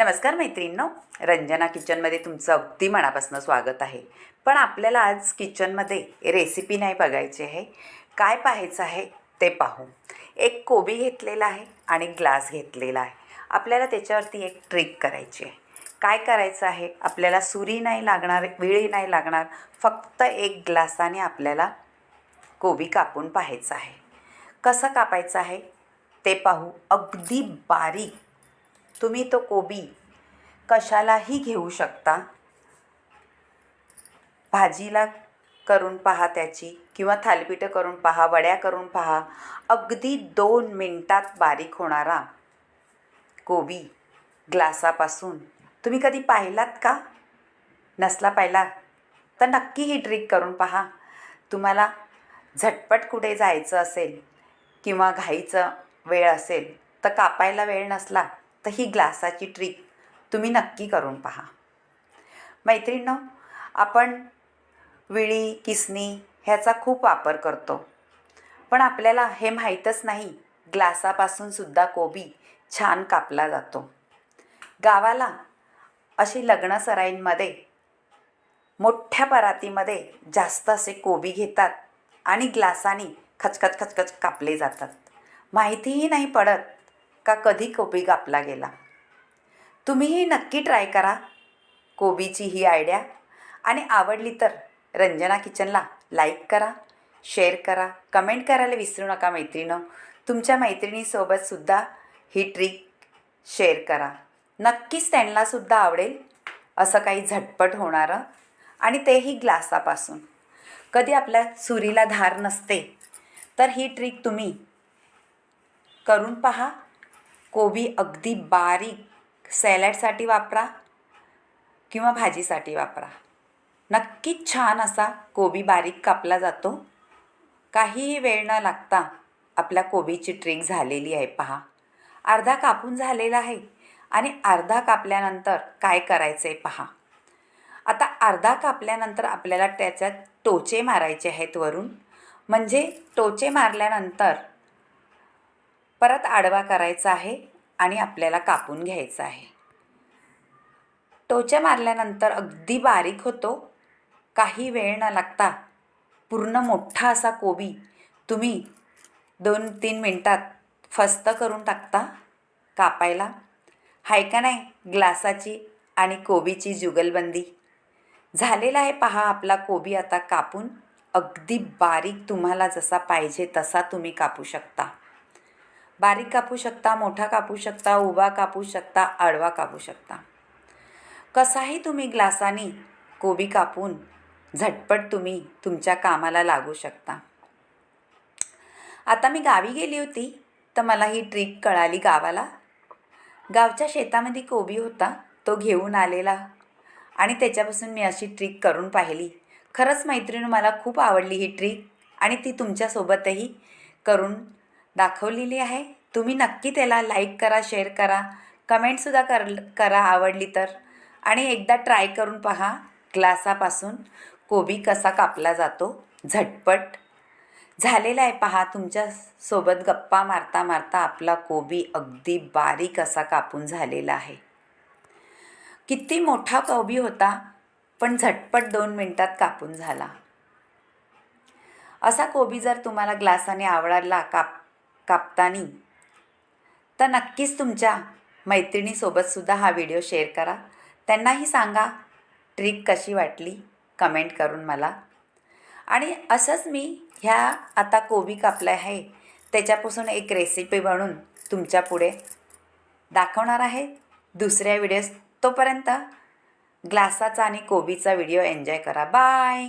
नमस्कार मैत्रिणींनो. रंजना किचनमध्ये तुमचं अगदी मनापासून स्वागत आहे. पण आपल्याला आज किचनमध्ये रेसिपी नाही बघायची आहे. काय पाहायचं आहे ते पाहू. एक कोबी घेतलेला आहे आणि ग्लास घेतलेला आहे. आपल्याला त्याच्यावरती एक ट्रिक करायची आहे. काय करायचं आहे? आपल्याला सुरी नाही लागणार विळी नाही लागणार. फक्त एक ग्लासाने आपल्याला कोबी कापून पाहायचं आहे. कसं कापायचं आहे? ते पाहू. अगदी बारीक तुम्ही तो कोबी कशालाही घेऊ शकता. भाजीला करून पहा त्याची किंवा थालीपीठं करून पहा वड्या करून पहा अगदी दोन मिनटात बारीक होणारा कोबी ग्लासापासून. तुम्ही कधी पाहिलात का? नसला पाहिला तर नक्की ही ट्रिक करून पहा. तुम्हाला झटपट कुठे जायचं असेल किंवा घाईचं वेळ असेल तर कापायला वेळ नसला तर ही ग्लासाची ट्रिक तुम्ही नक्की करून पहा. मैत्रिणींनो आपण विळी किसनी ह्याचा खूप वापर करतो. पण आपल्याला हे माहीतच नाही ग्लासापासून सुद्धा कोबी छान कापला जातो. गावाला अशी लग्नसराईंमध्ये मोठ्या परातीमध्ये जास्त असे कोबी घेतात आणि ग्लासाने खचखच खचखच कापले जातात. माहितीही नाही पडत का कधी कोबी कापला गेला? तुम्हीही नक्की ट्राय करा. कोबीची ही आयडिया. आणि आवडली तर रंजना किचनला लाईक करा शेअर करा कमेंट करायला विसरू नका मैत्रिणं. तुमच्या मैत्रिणीसोबतसुद्धा ही ट्रिक शेअर करा. नक्कीच त्यांनासुद्धा आवडेल असं काही झटपट होणारं. आणि तेही ग्लासापासून. कधी आपल्या सुरीला धार नसते तर ही ट्रिक तुम्ही करून पहा. कोबी अगदी बारीक सॅलडसाठी वापरा किंवा भाजीसाठी वापरा. नक्कीच छान असा कोबी बारीक कापला जातो. काहीही वेळ न लागता आपल्या कोबीची ट्रिक झालेली आहे पहा. अर्धा कापून झालेला आहे आणि अर्धा कापल्यानंतर काय करायचं आहे पहा. आता अर्धा कापल्यानंतर आपल्याला त्याच्यात टोचे मारायचे आहेत वरून. म्हणजे टोचे मारल्यानंतर परत आडवा करायचा आहे आणि आपल्याला कापून घ्यायचं आहे. टोच्या मारल्यानंतर अगदी बारीक होतो. काही वेळ न लागता पूर्ण मोठा असा कोबी तुम्ही दोन तीन मिनटात फस्त करून टाकता कापायला. हाय का नाही ग्लासाची आणि कोबीची जुगलबंदी? झालेला आहे पहा आपला कोबी आता कापून. अगदी बारीक तुम्हाला जसा पाहिजे तसा तुम्ही कापू शकता. बारीक कापू शकता मोठा कापू शकता उभा कापू शकता आडवा कापू शकता. कसाही तुम्ही ग्लासाने कोबी कापून झटपट तुम्ही तुमच्या कामाला लागू शकता. आता मी गावी गेली होती तर मला ही ट्रिक कळाली गावाला. गावच्या शेतामध्ये कोबी होता तो घेऊन आलेला. आणि त्याच्यापासून मी अशी ट्रिक करून पाहिली. खरंच मैत्रिणी मला खूप आवडली ही ट्रिक आणि ती तुमच्यासोबतही करून दाखवलेली आहे. तुम्ही नक्की त्याला लाईक करा शेअर करा. कमेंटसुद्धा कर करा आवडली तर. आणि एकदा ट्राय करून पहा ग्लासापासून कोबी कसा कापला जातो. झटपट. झालेला आहे पहा तुमच्यासोबत गप्पा मारता मारता आपला कोबी अगदी बारीक असा कापून झालेला आहे. किती मोठा कोबी होता पण झटपट दोन मिनटात कापून झाला. असा कोबी जर तुम्हाला ग्लासाने आवडला काप कापतानी. तर नक्कीच तुमच्या मैत्रिणीसोबतसुद्धा हा व्हिडिओ शेअर करा. त्यांनाही सांगा ट्रिक कशी वाटली? कमेंट करून मला. आणि असंच मी ह्या आता कोबी कापला आहे त्याच्यापासून एक रेसिपी बनवून तुमच्यापुढे दाखवणार आहे. दुसऱ्या व्हिडिओज तोपर्यंत ग्लासाचा आणि कोबीचा व्हिडिओ एन्जॉय करा. बाय